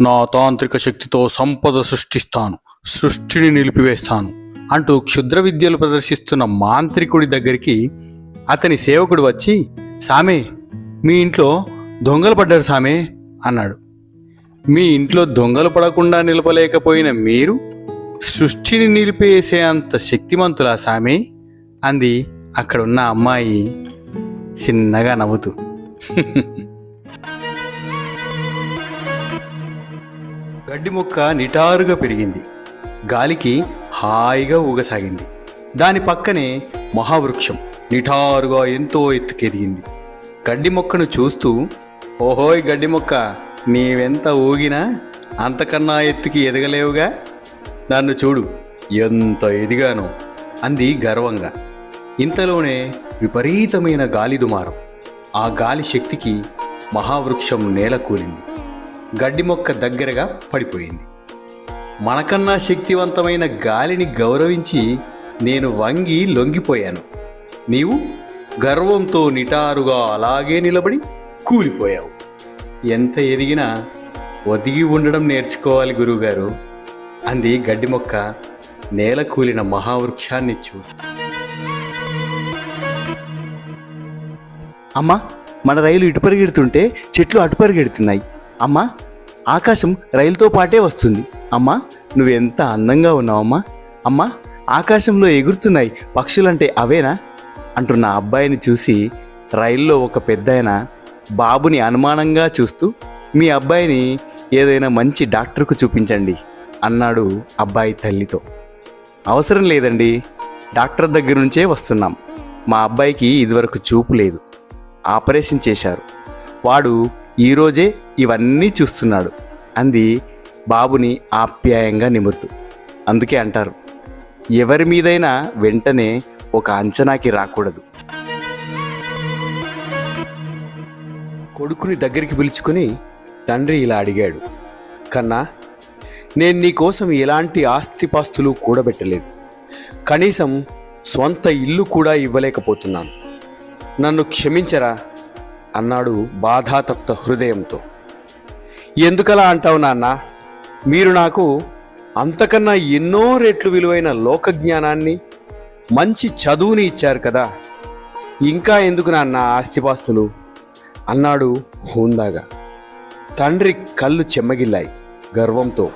నా తాంత్రిక శక్తితో సంపద సృష్టిస్తాను సృష్టిని నిలిపివేస్తాను అంటూ క్షుద్ర విద్యలు ప్రదర్శిస్తున్న మాంత్రికుడి దగ్గరికి అతని సేవకుడు వచ్చి సామే మీ ఇంట్లో దొంగలు పడ్డారు సామే అన్నాడు. మీ ఇంట్లో దొంగలు పడకుండా నిలపలేకపోయిన మీరు సృష్టిని నిలిపేసే అంత శక్తిమంతులా సామే? అంది అక్కడున్న అమ్మాయి చిన్నగా నవ్వుతూ. గడ్డి మొక్క నిటారుగా పెరిగింది. గాలికి హాయిగా ఊగసాగింది. దాని పక్కనే మహావృక్షం నిటారుగా ఎంతో ఎత్తుకెదిగింది. గడ్డి మొక్కను చూస్తూ ఓహోయ్ గడ్డి మొక్క నీవెంత ఊగినా అంతకన్నా ఎత్తుకి ఎదగలేవుగా? నన్ను చూడు ఎంత ఎదిగానో అంది గర్వంగా. ఇంతలోనే విపరీతమైన గాలి దుమారం ఆ గాలి శక్తికి మహావృక్షం నేల కూలింది గడ్డి మొక్క దగ్గరగా పడిపోయింది. మనకన్నా శక్తివంతమైన గాలిని గౌరవించి నేను వంగి లొంగిపోయాను. నీవు గర్వంతో నిటారుగా అలాగే నిలబడి కూలిపోయావు. ఎంత ఎదిగినా ఒదిగి ఉండడం నేర్చుకోవాలి గురువుగారు. అంది గడ్డి మొక్క నేల కూలిన మహావృక్షాన్ని చూసి. అమ్మా మన రైలు ఇటు పరిగెడుతుంటే చెట్లు అటు పరిగెడుతున్నాయి. అమ్మా ఆకాశం రైలుతో పాటే వస్తుంది. అమ్మా నువ్వెంత అందంగా ఉన్నావమ్మా అమ్మా. ఆకాశంలో ఎగురుతున్నాయి పక్షులంటే అవేనా? అంటున్న అబ్బాయిని చూసి రైల్లో ఒక పెద్దాయన బాబుని అనుమానంగా చూస్తూ మీ అబ్బాయిని ఏదైనా మంచి డాక్టర్కు చూపించండి అన్నాడు అబ్బాయి తల్లితో. అవసరం లేదండి డాక్టర్ దగ్గర నుంచే వస్తున్నాం. మా అబ్బాయికి ఇదివరకు చూపు లేదు. ఆపరేషన్ చేశారు. వాడు ఈరోజే ఇవన్నీ చూస్తున్నాడు. అంది బాబుని ఆప్యాయంగా నిమురుతూ. అందుకే అంటారు ఎవరి మీదైనా వెంటనే ఒక అంచనాకి రాకూడదు. కొడుకుని దగ్గరికి పిలుచుకుని తండ్రి ఇలా అడిగాడు కన్నా నేను నీకోసం ఎలాంటి ఆస్తిపాస్తులు కూడబెట్టలేదు. కనీసం స్వంత ఇల్లు కూడా ఇవ్వలేకపోతున్నాను. నన్ను క్షమించరా? అన్నాడు బాధాతప్త హృదయంతో. ఎందుకలా అంటావు నాన్న? మీరు నాకు అంతకన్నా ఎన్నో రెట్లు విలువైన లోక జ్ఞానాన్ని మంచి చదువుని ఇచ్చారు కదా. ఇంకా ఎందుకు నాన్న ఆస్తిపాస్తులు? అన్నాడు హూందాగా. తండ్రి కళ్ళు చెమ్మగిల్లాయి గర్వంతో.